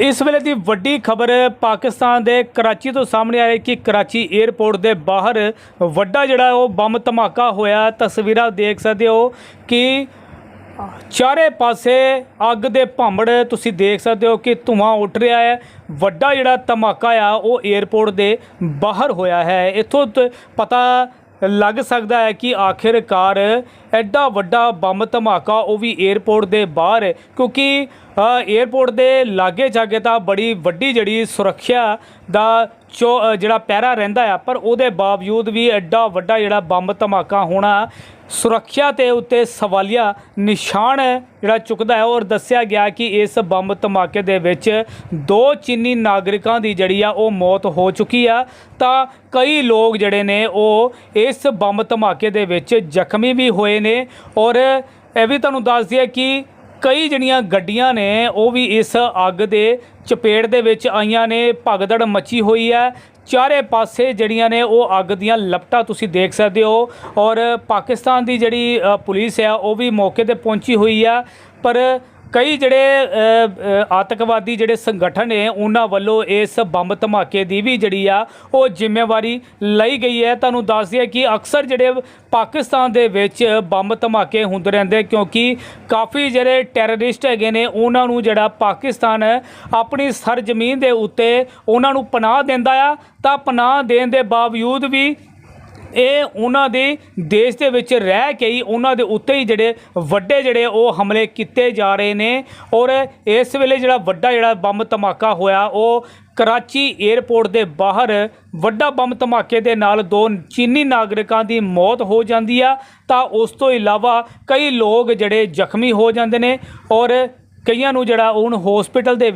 ਇਸ ਵੇਲੇ ਦੀ ਵੱਡੀ ਖਬਰ ਪਾਕਿਸਤਾਨ ਦੇ ਕਰਾਚੀ ਤੋਂ ਸਾਹਮਣੇ ਆ ਰਹੀ ਕਿ ਕਰਾਚੀ 에ਅਰਪੋਰਟ ਦੇ ਬਾਹਰ ਵੱਡਾ ਜਿਹੜਾ ਉਹ ਬੰਬ ਧਮਾਕਾ ਹੋਇਆ। ਤਸਵੀਰਾਂ ਦੇਖ ਸਕਦੇ ਹੋ ਕਿ ਚਾਰੇ ਪਾਸੇ ਅੱਗ ਦੇ ਭਾਂਬੜ ਤੁਸੀਂ ਦੇਖ ਸਕਦੇ ਹੋ ਕਿ ਧੂਆਂ ਉੱਠ ਰਿਹਾ ਹੈ। ਵੱਡਾ ਜਿਹੜਾ ਧਮਾਕਾ ਆ, ਉਹ 에ਅਰਪੋਰਟ ਦੇ ਬਾਹਰ ਹੋਇਆ ਹੈ। ਇੱਥੋਂ ਤ- ਪਤਾ ਲੱਗ ਸਕਦਾ ਹੈ ਕਿ ਆਖਿਰਕਾਰ ਐਡਾ ਵੱਡਾ ਬੰਬ ਧਮਾਕਾ ਉਹ ਵੀ 에ਅਰਪੋਰਟ ਦੇ ਬਾਹਰ ਕਿਉਂਕਿ ਅ, ਦੇ ਲਾਗੇ ਜਾਗੇ ਤਾਂ ਬੜੀ ਵੱਡੀ ਜਿਹੜੀ ਸੁਰੱਖਿਆ ਦਾ ਚੋ ਜਿਹੜਾ ਪਹਿਰਾ ਰਹਿੰਦਾ ਆ ਪਰ ਉਹਦੇ ਬਾਵਜੂਦ ਵੀ ਐਡਾ ਵੱਡਾ ਜਿਹੜਾ ਬੰਬ ਧਮਾਕਾ ਹੋਣਾ ਸੁਰੱਖਿਆ ਤੇ ਉੱਤੇ ਸਵਾਲੀਆ ਨਿਸ਼ਾਨ ਜਿਹੜਾ ਚੁੱਕਦਾ ਹੈ ਔਰ ਦੱਸਿਆ ਗਿਆ ਕਿ ਇਸ ਬੰਬ ਧਮਾਕੇ ਦੇ ਵਿੱਚ ਦੋ ਚੀਨੀ ਨਾਗਰਿਕਾਂ ਦੀ ਜਿਹੜੀ ਆ ਉਹ ਮੌਤ ਹੋ ਚੁੱਕੀ ਆ। ਤਾਂ ਕਈ ਲੋਕ ਜਿਹੜੇ ਨੇ ਉਹ ਇਸ ਬੰਬ ਧਮਾਕੇ ਦੇ ਵਿੱਚ ਜ਼ਖਮੀ ਵੀ ਹੋਏ ਨੇ ਔਰ ਇਹ ਵੀ ਤੁਹਾਨੂੰ ਦੱਸ ਦਈਏ ਕਿ ਕਈ ਜਿਹੜੀਆਂ ਗੱਡੀਆਂ ਨੇ, ਉਹ ਵੀ ਇਸ ਅੱਗ ਦੇ ਚਪੇੜ ਦੇ ਵਿੱਚ ਆਈਆਂ ਨੇ, ਭਗਦੜ ਮੱਚੀ ਹੋਈ ਹੈ। ਚਾਰੇ ਪਾਸੇ ਜਿਹੜੀਆਂ ਨੇ, ਉਹ ਅੱਗ ਦੀਆਂ ਲਪਟਾਂ ਤੁਸੀਂ ਦੇਖ ਸਕਦੇ ਹੋ। ਔਰ ਪਾਕਿਸਤਾਨ ਦੀ ਜਿਹੜੀ ਪੁਲਿਸ ਹੈ, ਉਹ ਵੀ ਮੌਕੇ ਤੇ ਪਹੁੰਚੀ ਹੋਈ ਹੈ। ਪਰ ਕਈ ਜਿਹੜੇ ਆਤੰਕਵਾਦੀ ਜਿਹੜੇ ਸੰਗਠਨ ਨੇ, ਉਹਨਾਂ ਵੱਲੋਂ ਇਸ ਬੰਬ ਧਮਾਕੇ ਦੀ ਵੀ ਜਿਹੜੀ ਆ, ਉਹ ਜ਼ਿੰਮੇਵਾਰੀ ਲਈ ਗਈ ਹੈ। ਤੁਹਾਨੂੰ ਦੱਸ ਦਈਏ ਕਿ ਅਕਸਰ ਜਿਹੜੇ ਪਾਕਿਸਤਾਨ ਦੇ ਵਿੱਚ ਬੰਬ ਧਮਾਕੇ ਹੁੰਦੇ ਰਹਿੰਦੇ, ਕਿਉਂਕਿ ਕਾਫੀ ਜਿਹੜੇ ਟੈਰਰਿਸਟ ਹੈਗੇ ਨੇ, ਉਹਨਾਂ ਨੂੰ ਜਿਹੜਾ ਪਾਕਿਸਤਾਨ ਆਪਣੀ ਸਰਜ਼ਮੀਨ ਦੇ ਉੱਤੇ ਉਹਨਾਂ ਨੂੰ ਪਨਾਹ ਦਿੰਦਾ ਆ। ਤਾਂ ਪਨਾਹ ਦੇਣ ਦੇ ਬਾਵਜੂਦ ਵੀ ਇਹ ਉਹਨਾਂ ਦੇ ਦੇਸ਼ ਦੇ ਵਿੱਚ ਰਹਿ ਕੇ ਹੀ ਉਹਨਾਂ ਦੇ ਉੱਤੇ ਹੀ ਜਿਹੜੇ ਵੱਡੇ ਜਿਹੜੇ ਉਹ ਹਮਲੇ ਕੀਤੇ ਜਾ ਰਹੇ ਨੇ। ਔਰ ਇਸ ਵੇਲੇ ਜਿਹੜਾ ਵੱਡਾ ਜਿਹੜਾ ਬੰਬ ਧਮਾਕਾ ਹੋਇਆ, ਉਹ ਕਰਾਚੀ 에ਅਰਪੋਰਟ ਦੇ ਬਾਹਰ ਵੱਡਾ ਬੰਬ ਧਮਾਕੇ ਦੇ ਨਾਲ ਦੋ ਚੀਨੀ ਨਾਗਰਿਕਾਂ ਦੀ ਮੌਤ ਹੋ ਜਾਂਦੀ ਆ। ਤਾਂ ਉਸ ਤੋਂ ਇਲਾਵਾ ਕਈ ਲੋਕ ਜਿਹੜੇ ਜ਼ਖਮੀ ਹੋ ਜਾਂਦੇ ਨੇ ਔਰ ਕਈਆਂ ਨੂੰ ਜਿਹੜਾ ਹੁਣ ਹਸਪੀਟਲ ਦੇ